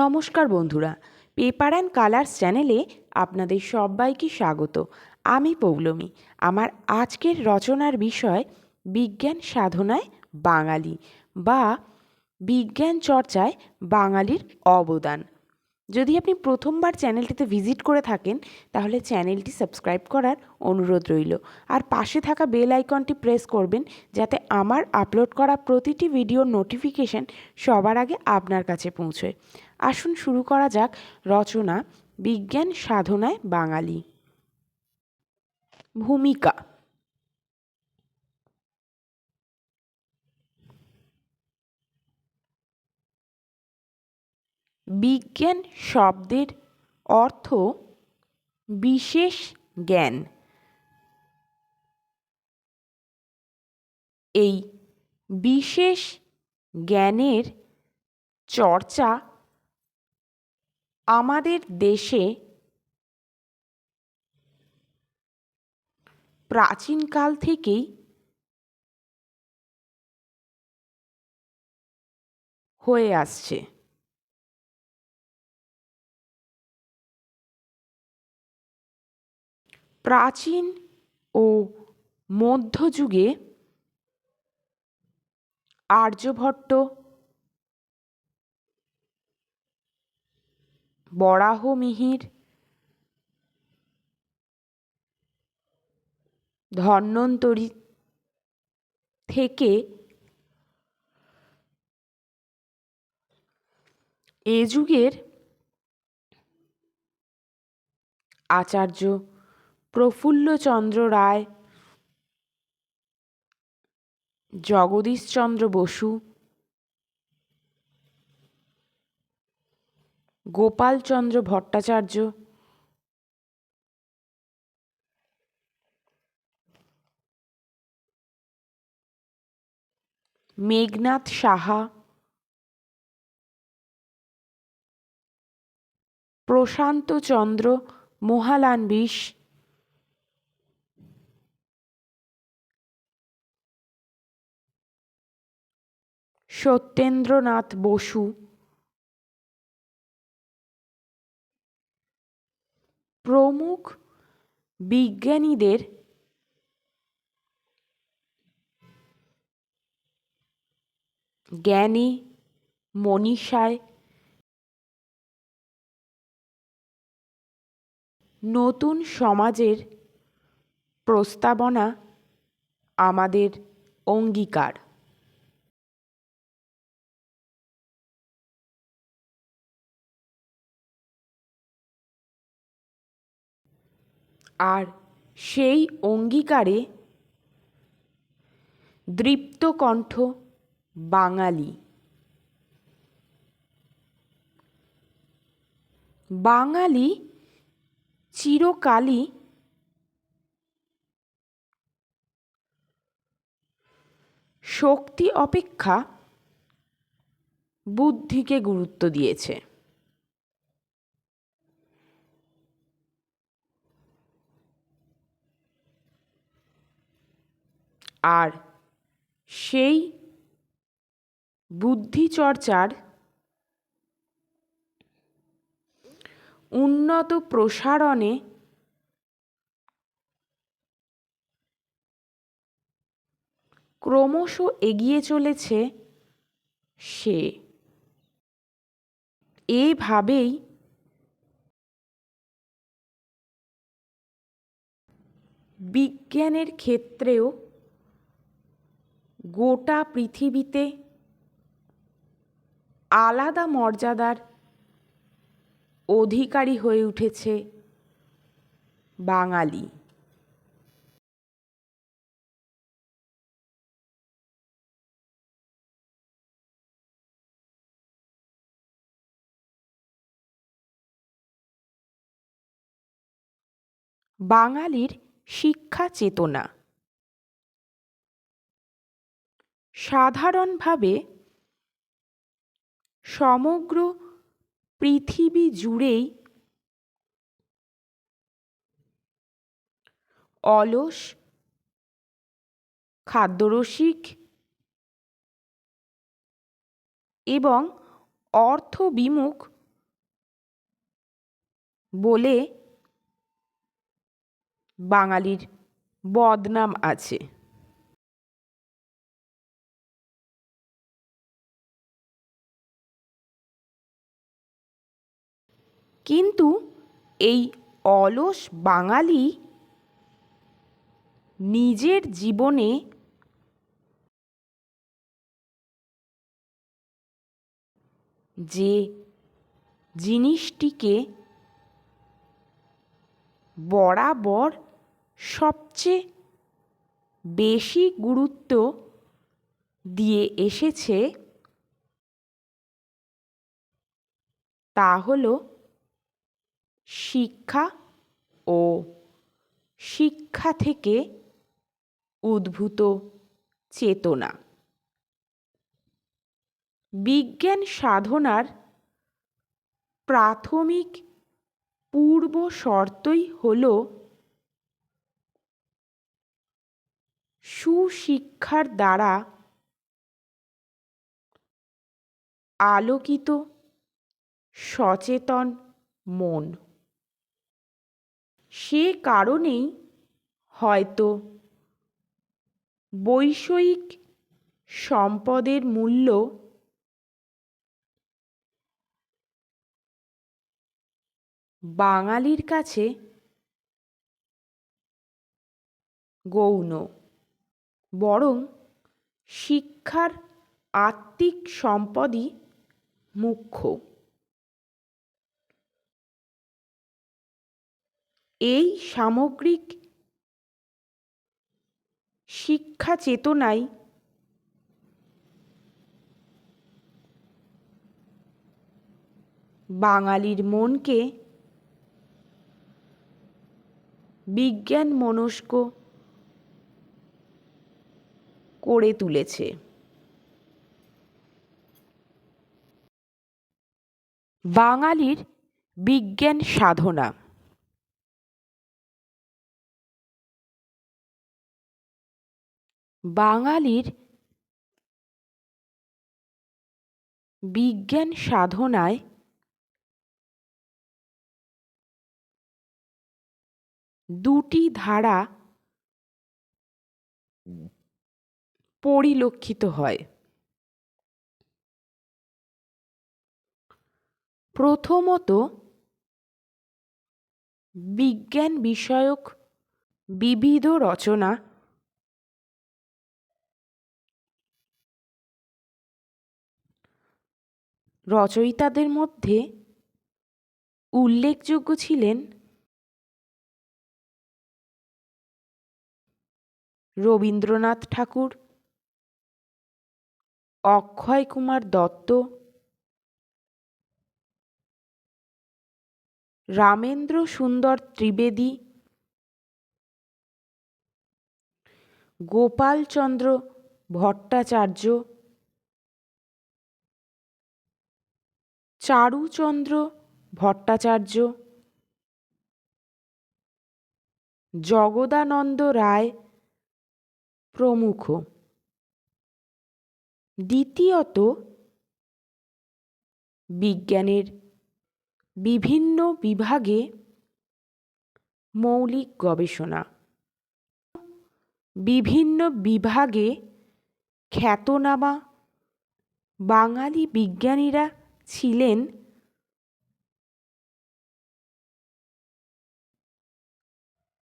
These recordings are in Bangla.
নমস্কার বন্ধুরা, পেপার অ্যান্ড কালার্স চ্যানেলে আপনাদের সবাইকে স্বাগত। আমি পৌলমী, আমার আজকের রচনার বিষয় বিজ্ঞান সাধনায় বাঙালি বা বিজ্ঞান চর্চায় বাঙালির অবদান। যদি আপনি প্রথমবার চ্যানেলটিতে ভিজিট করে থাকেন, তাহলে চ্যানেলটি সাবস্ক্রাইব করার অনুরোধ রইল। আর পাশে থাকা বেল আইকনটি প্রেস করবেন, যাতে আমার আপলোড করা প্রতিটি ভিডিওর নোটিফিকেশন সবার আগে আপনার কাছে পৌঁছয়। আসুন শুরু করা যাক রচনা, বিজ্ঞান সাধনায় বাঙালি। ভূমিকা। বিজ্ঞান শব্দের অর্থ বিশেষ জ্ঞান। এই বিশেষ জ্ঞানের চর্চা আমাদের দেশে প্রাচীনকাল থেকেই হয়ে আসছে। প্রাচীন ও মধ্যযুগে আর্যভট্ট বরাহমিহির ধন্বন্তরী থেকে এ যুগের আচার্য প্রফুল্লচন্দ্র রায় জগদীশচন্দ্র বসু গোপালচন্দ্র ভট্টাচার্য। মেঘনাথ সাহা। প্রশান্তচন্দ্র মহালানবিশ সত্যেন্দ্রনাথ বসু। প্রমুখ বিজ্ঞানীদের জ্ঞানে মনীষায় নতুন সমাজের প্রস্তাবনা আমাদের অঙ্গীকার। আর সেই অঙ্গীকারে দৃপ্ত কণ্ঠ বাঙালি। বাঙালি চিরকালই শক্তি অপেক্ষা বুদ্ধিকে গুরুত্ব দিয়েছে। আর সেই বুদ্ধিচর্চার উন্নত প্রসারণে ক্রমশ এগিয়ে চলেছে সে। এভাবেই বিজ্ঞানের ক্ষেত্রেও গোটা পৃথিবীতে আলাদা মর্যাদার অধিকারী হয়ে উঠেছে বাঙালি। বাঙালির শিক্ষা চেতনা। সাধারণভাবে সমগ্র পৃথিবী জুড়েই অলস খাদ্যরসিক এবং অর্থবিমুখ বলে বাঙালির বদনাম আছে। কিন্তু এই অলস বাঙালি নিজের জীবনে যে জিনিসটিকে বরাবর সবচেয়ে বেশি গুরুত্ব দিয়ে এসেছে, তা হল শিক্ষা ও শিক্ষা থেকে উদ্ভূত চেতনা। বিজ্ঞান সাধনার প্রাথমিক পূর্ব শর্তই হল সুশিক্ষার দ্বারা আলোকিত, সচেতন মন। সে কারণেই হয়তো বৈষয়িক সম্পদের মূল্য বাঙালির কাছে গৌণ বরং শিক্ষার আত্মিক সম্পদই মুখ্য। এই সামগ্রিক শিক্ষা চেতনায় বাঙালির মনকে বিজ্ঞান মনস্ক করে তুলেছে। বাঙালির বিজ্ঞান সাধনা। বাঙালির বিজ্ঞান সাধনায় দুটি ধারা পরিলক্ষিত হয়। প্রথমত বিজ্ঞান বিষয়ক বিবিধ রচনা রচয়িতাদের মধ্যে উল্লেখযোগ্য ছিলেন রবীন্দ্রনাথ ঠাকুর অক্ষয় কুমার দত্ত রামেন্দ্র সুন্দর ত্রিবেদী গোপালচন্দ্র ভট্টাচার্য চারুচন্দ্র ভট্টাচার্য, জগদানন্দ রায় প্রমুখ। দ্বিতীয়ত, বিজ্ঞানের বিভিন্ন বিভাগে মৌলিক গবেষণা। বিভিন্ন বিভাগে খ্যাতনামা বাঙালি বিজ্ঞানীরা ছিলেন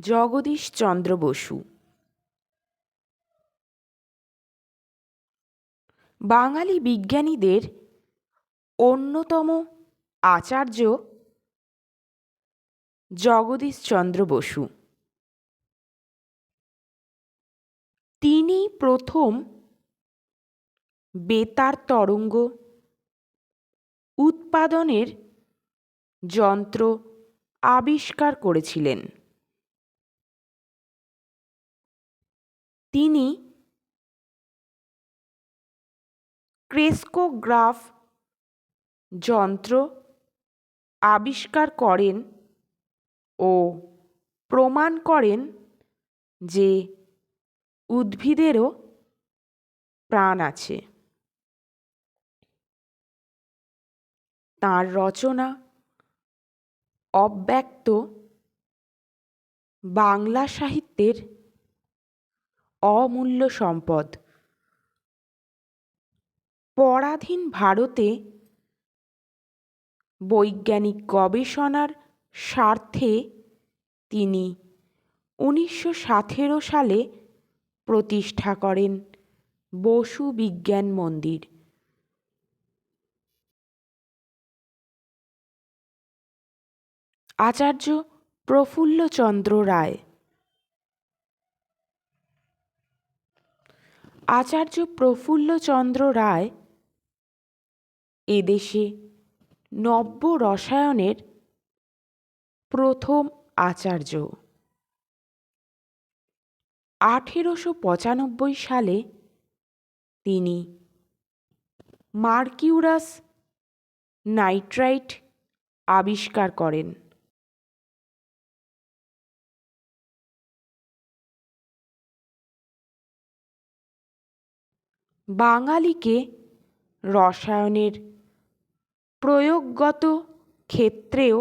জগদীশচন্দ্র বসু। বাঙালি বিজ্ঞানীদের অন্যতম আচার্য জগদীশচন্দ্র বসু। তিনি প্রথম বেতার তরঙ্গ উৎপাদনের যন্ত্র আবিষ্কার করেছিলেন। তিনি ক্রেস্কোগ্রাফ যন্ত্র আবিষ্কার করেন ও প্রমাণ করেন যে উদ্ভিদেরও প্রাণ আছে। তাঁর রচনা অব্যক্ত বাংলা সাহিত্যের অমূল্য সম্পদ। পরাধীন ভারতে বৈজ্ঞানিক গবেষণার স্বার্থে তিনি উনিশশো সতেরো সালে প্রতিষ্ঠা করেন বসু বিজ্ঞান মন্দির। আচার্য প্রফুল্লচন্দ্র রায়। আচার্য প্রফুল্লচন্দ্র রায় এদেশে নব্য রসায়নের প্রথম আচার্য। আঠেরোশো পঁচানব্বই সালে তিনি মার্কিউরাস নাইট্রাইট আবিষ্কার করেন। বাঙালিকে রসায়নের প্রয়োগগত ক্ষেত্রেও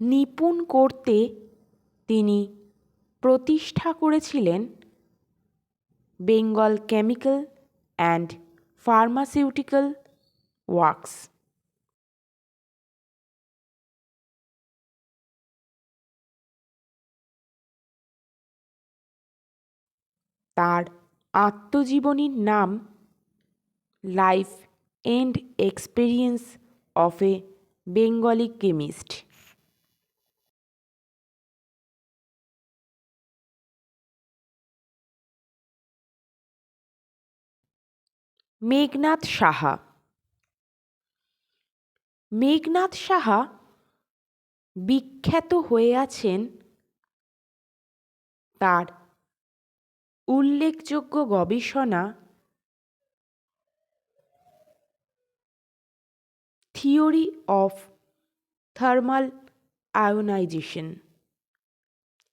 নিপুণ করতে তিনি প্রতিষ্ঠা করেছিলেন Bengal chemical and pharmaceutical works. তার আত্মজীবনীর নাম life and experience of a Bengali chemist Meghnath Saha. Meghnath Saha বিখ্যাত হয়ে আছেন তার উল্লেখযোগ্য গবেষণা থিওরি অফ থার্মাল আয়োনাইজেশন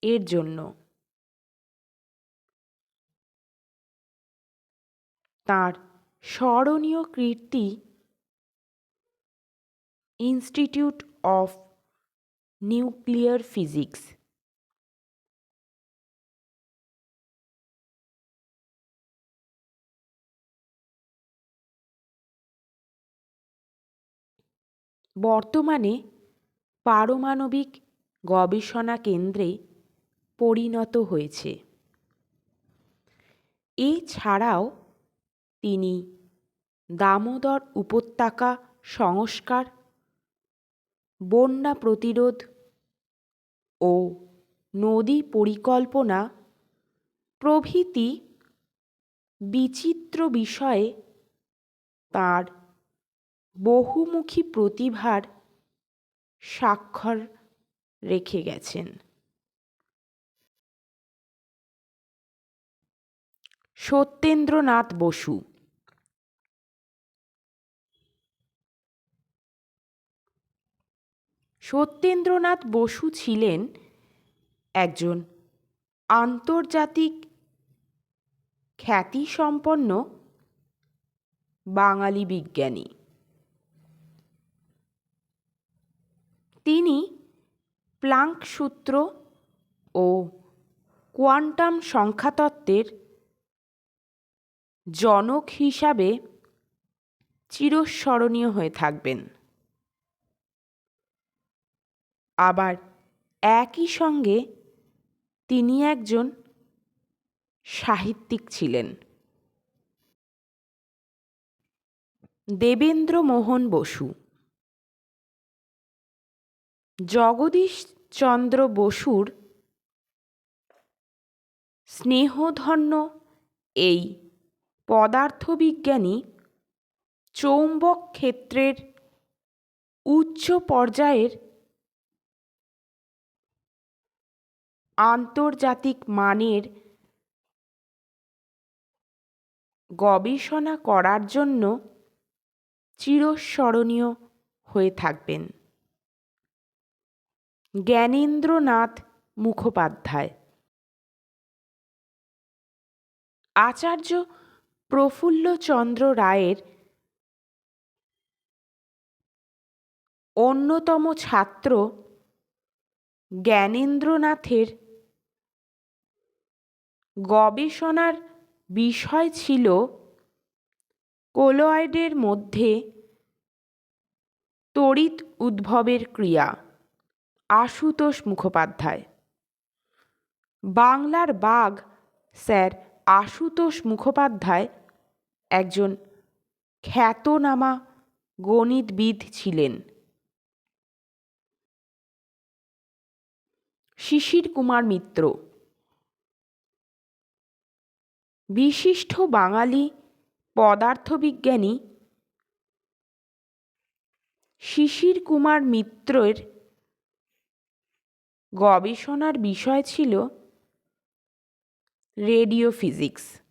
এর জন্য। তার স্মরণীয় কীর্তি ইনস্টিটিউট অফ নিউক্লিয়ার ফিজিক্স। বর্তমানে পারমাণবিক গবেষণা কেন্দ্রে পরিণত হয়েছে। এছাড়াও তিনি দামোদর উপত্যকা সংস্কার, বন্যা প্রতিরোধ ও নদী পরিকল্পনা প্রভৃতি বিচিত্র বিষয়ে তাঁর বহুমুখী প্রতিভার স্বাক্ষর রেখে গেছেন। সত্যেন্দ্রনাথ বসু। সত্যেন্দ্রনাথ বসু ছিলেন একজন আন্তর্জাতিক খ্যাতিসম্পন্ন বাঙালি বিজ্ঞানী। তিনি প্লাঙ্ক সূত্র ও কোয়ান্টাম সংখ্যাতত্ত্বের জনক হিসাবে চিরস্মরণীয় হয়ে থাকবেন। আবার একই সঙ্গে তিনি একজন সাহিত্যিক ছিলেন। দেবেন্দ্র মোহন বসু জগদীশ চন্দ্র বসুর স্নেহধন্য এই পদার্থবিজ্ঞানী চৌম্বক ক্ষেত্রের উচ্চ পর্যায়ের আন্তর্জাতিক মানের গবেষণা করার জন্য চিরস্মরণীয় হয়ে থাকবেন। জ্ঞানেন্দ্রনাথ মুখোপাধ্যায়। আচার্য প্রফুল্লচন্দ্র রায়ের অন্যতম ছাত্র জ্ঞানেন্দ্রনাথের গবেষণার বিষয় ছিল কোলয়েডের মধ্যে তড়িৎ উদ্ভবের ক্রিয়া। আশুতোষ মুখোপাধ্যায়। বাংলার বাঘ স্যার আশুতোষ মুখোপাধ্যায় একজন খ্যাতনামা গণিতবিদ ছিলেন। শিশির কুমার মিত্র। বিশিষ্ট বাঙালি পদার্থবিজ্ঞানী শিশির কুমার মিত্রের গবেষণার বিষয় ছিল রেডিও ফিজিক্স।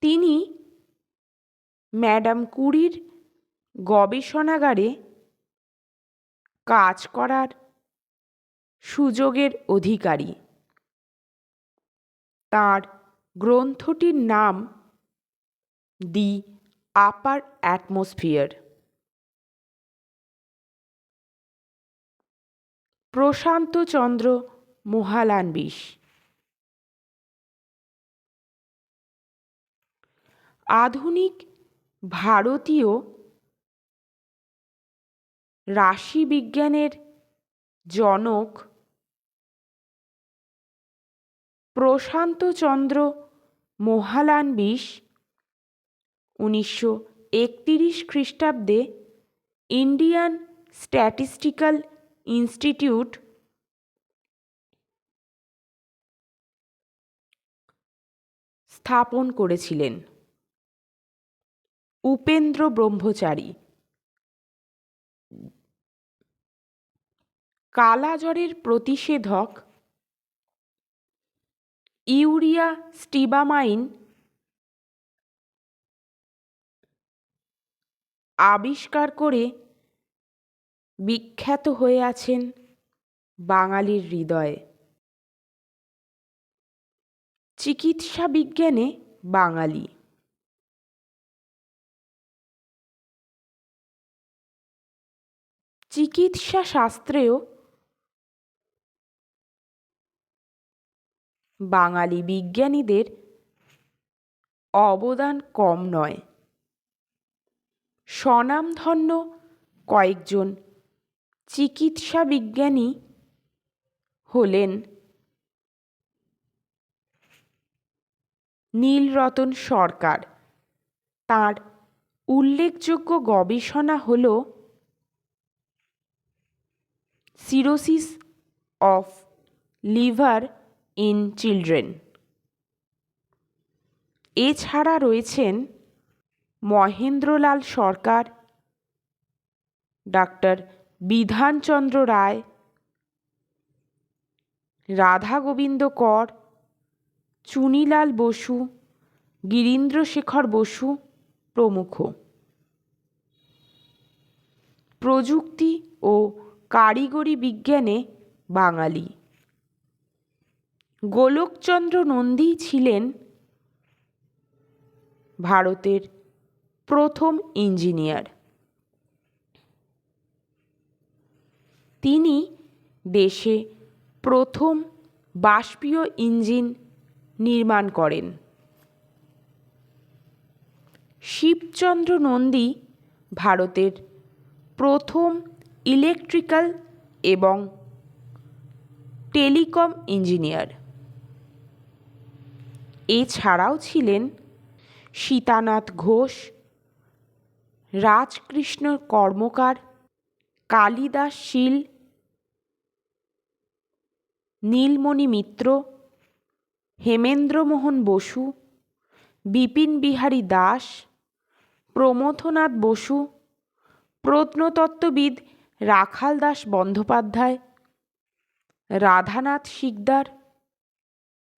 তিনি ম্যাডাম কুরির গবেষণাগারে কাজ করার সুযোগের অধিকারী। তাঁর গ্রন্থটির নাম দি আপার অ্যাটমসফিয়ার। প্রশান্তচন্দ্র মোহালানবিশ আধুনিক ভারতীয় রাশিবিজ্ঞানের জনক প্রশান্ত প্রশান্তচন্দ্র মোহালানবিশ উনিশশো একতিরিশ খ্রিস্টাব্দে ইন্ডিয়ান স্ট্যাটিস্টিক্যাল ইনস্টিটিউট স্থাপন করেছিলেন। উপেন্দ্র ব্রহ্মচারী। কালাজ্বরের প্রতিষেধক ইউরিয়া স্টিবামাইন আবিষ্কার করে বিখ্যাত হয়ে আছেন বাঙালির হৃদয়ে। চিকিৎসা বিজ্ঞানে বাঙালি। চিকিৎসা শাস্ত্রেও বাঙালি বিজ্ঞানীদের অবদান কম নয়। স্বনামধন্য কয়েকজন চিকিৎসা বিজ্ঞানী হলেন নীলরতন সরকার। তাঁর উল্লেখযোগ্য গবেষণা হল cirrhosis of liver in children. এছাড়া রয়েছেন মহেন্দ্রলাল সরকার, ডাক্তার বিধানচন্দ্র রায়, রাধা গোবিন্দ কর, চুনিলাল বসু গিরীন্দ্রশেখর বসু প্রমুখ। প্রযুক্তি ও কারিগরি বিজ্ঞানে বাঙালি। গোলকচন্দ্র নন্দী ছিলেন ভারতের প্রথম ইঞ্জিনিয়ার। তিনি দেশে প্রথম বাষ্পীয় ইঞ্জিন নির্মাণ করেন। শিবচন্দ্র নন্দী ভারতের প্রথম ইলেকট্রিক্যাল এবং টেলিকম ইঞ্জিনিয়ার। এছাড়াও ছিলেন সীতানাথ ঘোষ, রাজকৃষ্ণ কর্মকার, কালিদাস শীল নীলমণি মিত্র, হেমেন্দ্রমোহন বসু, বিপিন বিহারী দাস, প্রমথনাথ বসু, প্রত্নতত্ত্ববিদ রাখাল দাস বন্দ্যোপাধ্যায়, রাধানাথ শিকদার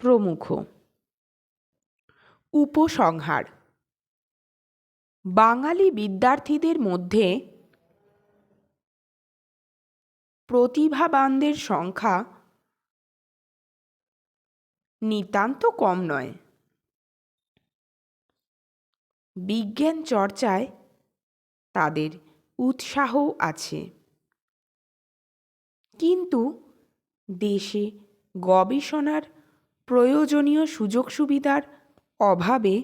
প্রমুখ। উপসংহার। বাঙালি বিদ্যার্থীদের মধ্যে প্রতিভাবানদের সংখ্যা নিতান্ত কম নয়। বিজ্ঞান চর্চায় তাদের উৎসাহও আছে। কিন্তু দেশে গবেষণার প্রয়োজনীয় সুযোগ সুবিধার অভাবে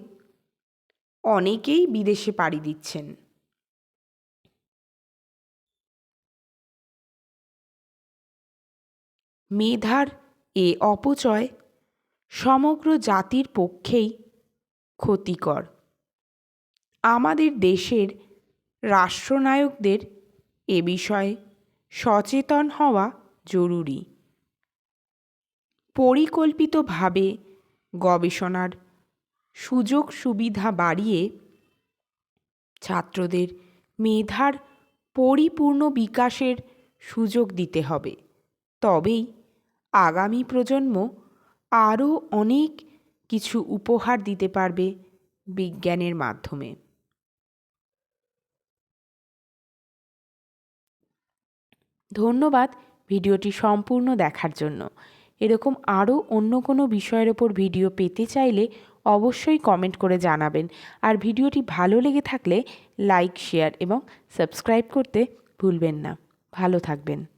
অনেকেই বিদেশে পাড়ি দিচ্ছেন। মেধার এ অপচয় সমগ্র জাতির পক্ষেই ক্ষতিকর। আমাদের দেশের রাষ্ট্রনায়কদের এ বিষয়ে সচেতন হওয়া জরুরি। পরিকল্পিতভাবে গবেষণার সুযোগ সুবিধা বাড়িয়ে ছাত্রদের মেধার পরিপূর্ণ বিকাশের সুযোগ দিতে হবে। তবেই আগামী প্রজন্ম আরও অনেক কিছু উপহার দিতে পারবে বিজ্ঞানের মাধ্যমে। ধন্যবাদ ভিডিওটি সম্পূর্ণ দেখার জন্য। এরকম আরও অন্য কোনো বিষয়ের ওপর ভিডিও পেতে চাইলে অবশ্যই কমেন্ট করে জানাবেন। আর ভিডিওটি ভালো লেগে থাকলে লাইক, শেয়ার এবং সাবস্ক্রাইব করতে ভুলবেন না। ভালো থাকবেন।